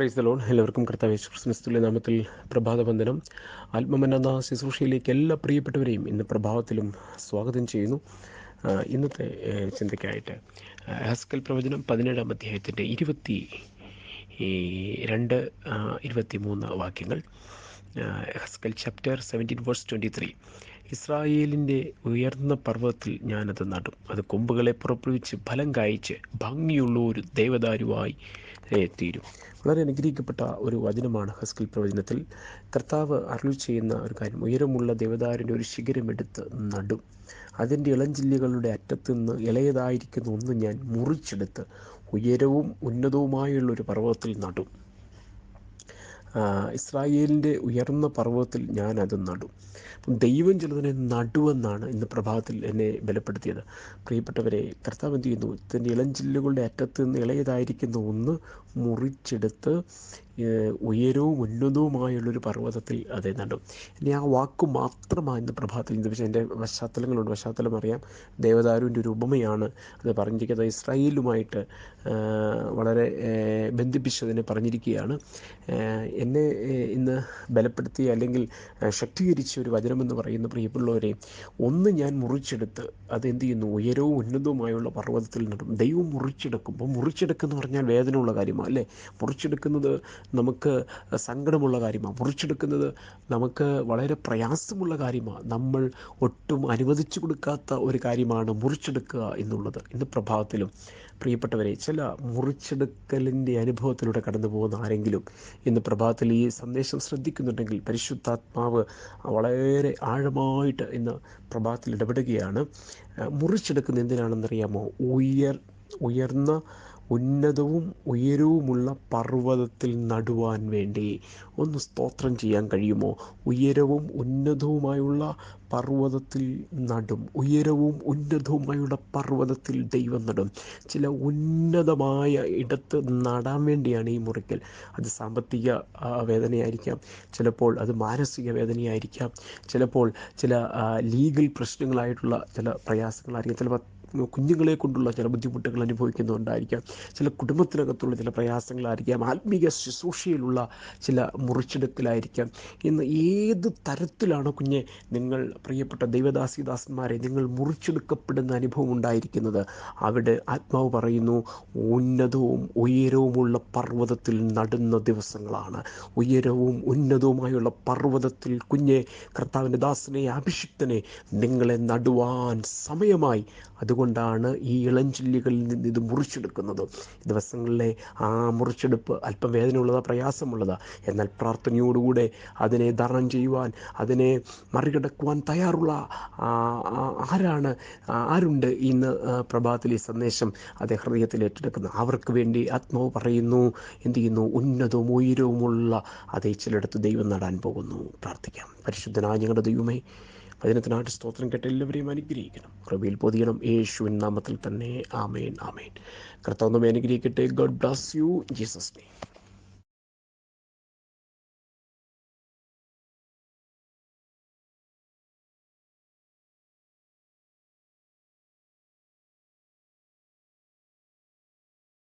Praise the loan എല്ലാവർക്കും കർത്താവ് യേശു ക്രിസ്തുവിന്റെ നാമത്തിൽ പ്രഭാതവന്ദനം. ആത്മമനെന്ന ശുശ്രൂഷയിലേക്ക് എല്ലാ പ്രിയപ്പെട്ടവരെയും ഇന്ന് പ്രഭാതത്തിലും സ്വാഗതം ചെയ്യുന്നു. ഇന്നത്തെ ചിന്തയ്ക്കായിട്ട് ഹാസ്കൽ പ്രവചനം പതിനേഴാം അധ്യായത്തിന്റെ ഇരുപത്തി രണ്ട് ഇരുപത്തി മൂന്ന് വാക്യങ്ങൾ. Ezekiel chapter seventeen verse twenty three ഇസ്രായേലിന്റെ ഉയർന്ന പർവതത്തിൽ ഞാനത് നടും. അത് കൊമ്പുകളെ പുറപ്പെടുവിച്ച് ഫലം കായ്ച്ച് ഭംഗിയുള്ള ഒരു ദേവദാരുവായി തീരും വളരെ അനുഗ്രഹിക്കപ്പെട്ട ഒരു വചനമാണ് ഹസ്കിൽ പ്രവചനത്തിൽ. കർത്താവ് അരുൾ ചെയ്യുന്ന ഒരു കാര്യം ഉയരമുള്ള ദേവദാരിന്റെ ഒരു ശിഖരമെടുത്ത് നടും. അതിന്റെ ഇളഞ്ചില്ലുകളുടെ അറ്റത്തു നിന്ന് ഇളയതായിരിക്കുന്ന ഒന്ന് ഞാൻ മുറിച്ചെടുത്ത് ഉയരവും ഉന്നതവുമായുള്ള ഒരു പർവതത്തിൽ നടും. ഇസ്രായേലിന്റെ ഉയർന്ന പർവതത്തിൽ ഞാൻ അത് നടും. അപ്പം ദൈവം ചിലതിനെ നടുവെന്നാണ് ഇന്ന് പ്രഭാതത്തിൽ എന്നെ ബലപ്പെടുത്തിയത്. പ്രിയപ്പെട്ടവരെ കർത്താവ് എന്ത് ചെയ്യുന്നു? തന്റെ ഇളഞ്ചില്ലുകളുടെ അറ്റത്ത് നിന്ന് ഇളയതായിരിക്കുന്ന ഒന്ന് മുറിച്ചെടുത്ത് ഉയരവും ഉന്നതവുമായുള്ളൊരു പർവതത്തിൽ അതേ നടും ഇനി ആ വാക്ക് മാത്രമാണ് ഇന്ന് പ്രഭാതത്തിൽ ഇന്ന് പക്ഷേ എന്റെ പശ്ചാത്തലങ്ങളുണ്ട്. പശ്ചാത്തലം അറിയാം. ദേവദാരുവിന്റെ ഒരു ഉപമയാണ് അത് പറഞ്ഞിരിക്കുന്നത്. ഇസ്രായേലുമായിട്ട് വളരെ ബന്ധിപ്പിച്ചതിനെ പറഞ്ഞിരിക്കുകയാണ്. എന്നെ ഇന്ന് ബലപ്പെടുത്തി അല്ലെങ്കിൽ ശക്തീകരിച്ച ഒരു വചനമെന്ന് പറയുന്ന പ്രിയപ്പെട്ടവരെ ഒന്ന് ഞാൻ മുറിച്ചെടുത്ത് അതെന്ത് ചെയ്യുന്നു? ഉയരവും ഉന്നതവുമായുള്ള പർവതത്തിൽ നടും ദൈവം മുറിച്ചെടുക്കുമ്പോൾ മുറിച്ചെടുക്കുന്നു പറഞ്ഞാൽ വേദനയുള്ള കാര്യമാണ് അല്ലേ? മുറിച്ചെടുക്കുന്നത് നമുക്ക് സങ്കടമുള്ള കാര്യമാണ് മുറിച്ചെടുക്കുന്നത് നമുക്ക് വളരെ പ്രയാസമുള്ള കാര്യമാണ് നമ്മൾ ഒട്ടും അനുവദിച്ചു കൊടുക്കാത്ത ഒരു കാര്യമാണ് മുറിച്ചെടുക്കുക എന്നുള്ളത്. ഇന്ന് പ്രഭാതത്തിലും പ്രിയപ്പെട്ടവരെ ചില മുറിച്ചെടുക്കലിന്റെ അനുഭവത്തിലൂടെ കടന്നു പോകുന്ന ആരെങ്കിലും ഇന്ന് പ്രഭാതത്തിൽ ഈ സന്ദേശം ശ്രദ്ധിക്കുന്നുണ്ടെങ്കിൽ പരിശുദ്ധാത്മാവ് വളരെ ആഴമായിട്ട് ഇന്ന് പ്രഭാതത്തിൽ ഇടപെടുകയാണ്. മുറിച്ചെടുക്കുന്ന എന്തിനാണെന്നറിയാമോ? ഉയർ ഉയർന്ന ഉന്നതവും ഉയരവുമുള്ള പർവതത്തിൽ നടുവാൻ വേണ്ടി. ഒന്ന് സ്തോത്രം ചെയ്യാൻ കഴിയുമോ? ഉയരവും ഉന്നതവുമായുള്ള പർവതത്തിൽ നടും. ഉയരവും ഉന്നതവുമായുള്ള പർവതത്തിൽ ദൈവം നടും. ചില ഉന്നതമായ ഇടത്ത് നടാൻ വേണ്ടിയാണ് ഈ മുറിക്കൽ. അത് സാമ്പത്തിക വേദനയായിരിക്കാം. ചിലപ്പോൾ അത് മാനസിക വേദനയായിരിക്കാം. ചിലപ്പോൾ ചില ലീഗൽ പ്രശ്നങ്ങളായിട്ടുള്ള ചില പ്രയാസങ്ങളായിരിക്കാം. ചിലപ്പോൾ കുഞ്ഞുങ്ങളെ കൊണ്ടുള്ള ചില ബുദ്ധിമുട്ടുകൾ അനുഭവിക്കുന്നുണ്ടായിരിക്കാം ചില കുടുംബത്തിനകത്തുള്ള ചില പ്രയാസങ്ങളായിരിക്കാം. ആത്മീക ശുശ്രൂഷയിലുള്ള ചില മുറിച്ചെടുക്കലായിരിക്കാം. ഇന്ന് ഏത് തരത്തിലാണ് കുഞ്ഞെ നിങ്ങൾ പ്രിയപ്പെട്ട ദൈവദാസിദാസന്മാരെ നിങ്ങൾ മുറിച്ചെടുക്കപ്പെടുന്ന അനുഭവം ഉണ്ടായിരിക്കുന്നത്? അവിടെ ആത്മാവ് പറയുന്നു ഉന്നതവും ഉയരവുമുള്ള പർവതത്തിൽ നടുന്ന ദിവസങ്ങളാണ്. ഉയരവും ഉന്നതവുമായുള്ള പർവതത്തിൽ കുഞ്ഞെ കർത്താവിന്റെ ദാസനെ അഭിഷിക്തനെ നിങ്ങളെ നടുവാൻ സമയമായി. അതുകൊണ്ടാണ് ഈ ഇളഞ്ചില്ലികളിൽ നിന്ന് ഇത് മുറിച്ചെടുക്കുന്നത്. ദിവസങ്ങളിലെ ആ മുറിച്ചെടുപ്പ് അല്പം വേദനയുള്ളതാ പ്രയാസമുള്ളതാ. എന്നാൽ പ്രാർത്ഥനയോടുകൂടെ അതിനെ ധാരണം ചെയ്യുവാൻ അതിനെ മറികടക്കുവാൻ തയ്യാറുള്ള ആരാണ് ആരുണ്ട് ഇന്ന് പ്രഭാതത്തിൽ ഈ സന്ദേശം അതേ ഹൃദയത്തിൽ ഏറ്റെടുക്കുന്നത്? അവർക്ക് വേണ്ടി ആത്മാവ് പറയുന്നു എന്ത് ചെയ്യുന്നു? ഉന്നതവും ഉയരവുമുള്ള അതേ ചിലയിടത്ത് ദൈവം നടാൻ പോകുന്നു. പ്രാർത്ഥിക്കാം. പരിശുദ്ധനായ ഞങ്ങളുടെ ദൈവമേ വചനത്തിനായിട്ട് സ്തോത്രം കേട്ട് എല്ലാവരെയും അനുഗ്രഹിക്കണം. കൃപയിൽ പൊതിയണം യേശുവിൻ നാമത്തിൽ തന്നെ. ആമേൻ ആമേൻ. കർത്താവ് നമ്മെ അനുഗ്രഹിക്കട്ടെ. God bless you Jesus name